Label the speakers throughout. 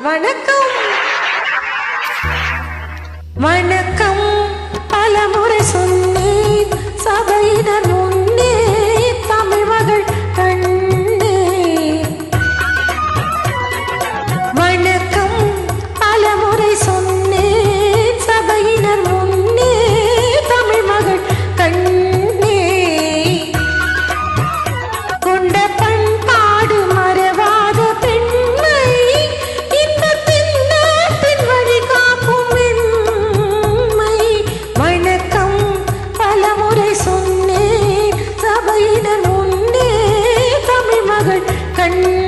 Speaker 1: வணக்கம். வணக்கம். பலமுறை சொன்ன மகள்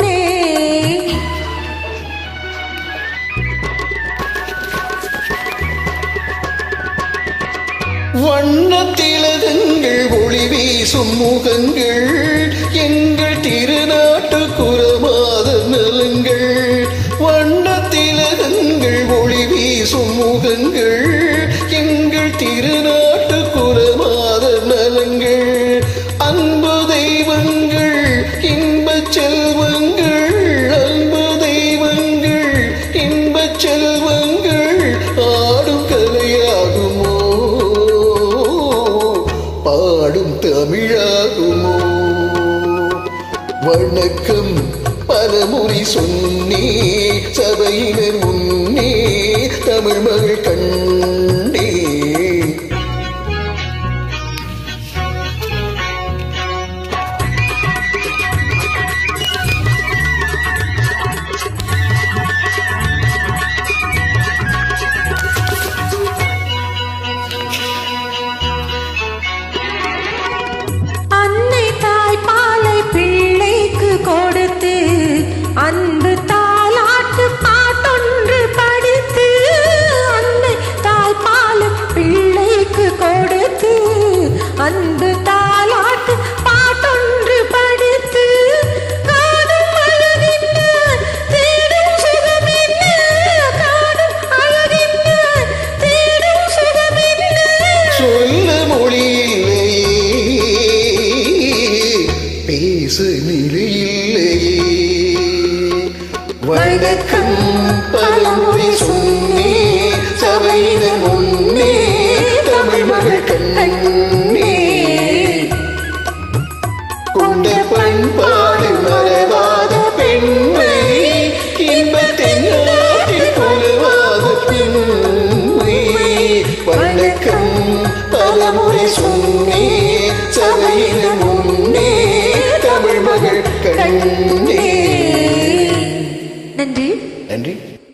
Speaker 2: வண்ணத்திலதங்கள் ஒளி வீசும் முகங்கள் எங்கள் திருநாட்டு குரமாத நலங்கள். வண்ணத்திலதங்கள் ஒளி வீசும் முகங்கள் எங்கள் திருநாட்டு தமிழாகுமோ வணக்கம் பலமுறை சொன்னே சபையினர் முன்னே தமிழ் மகள் கண்டே பேசு நிலையில்லையே வணக்கம் பலமுறை சொன்னே சபையில முன்னே தமிழ் மகள் கண்ணே. கொண்ட பண்பாடு மறவாத பெண்மை இன்பத்தின் நாட்டில் பெண்மை வணக்கம் பலமுறை சொன்னே சபையில முன்னே மகள் கண்ணே
Speaker 1: நன்றி.
Speaker 2: நன்றி.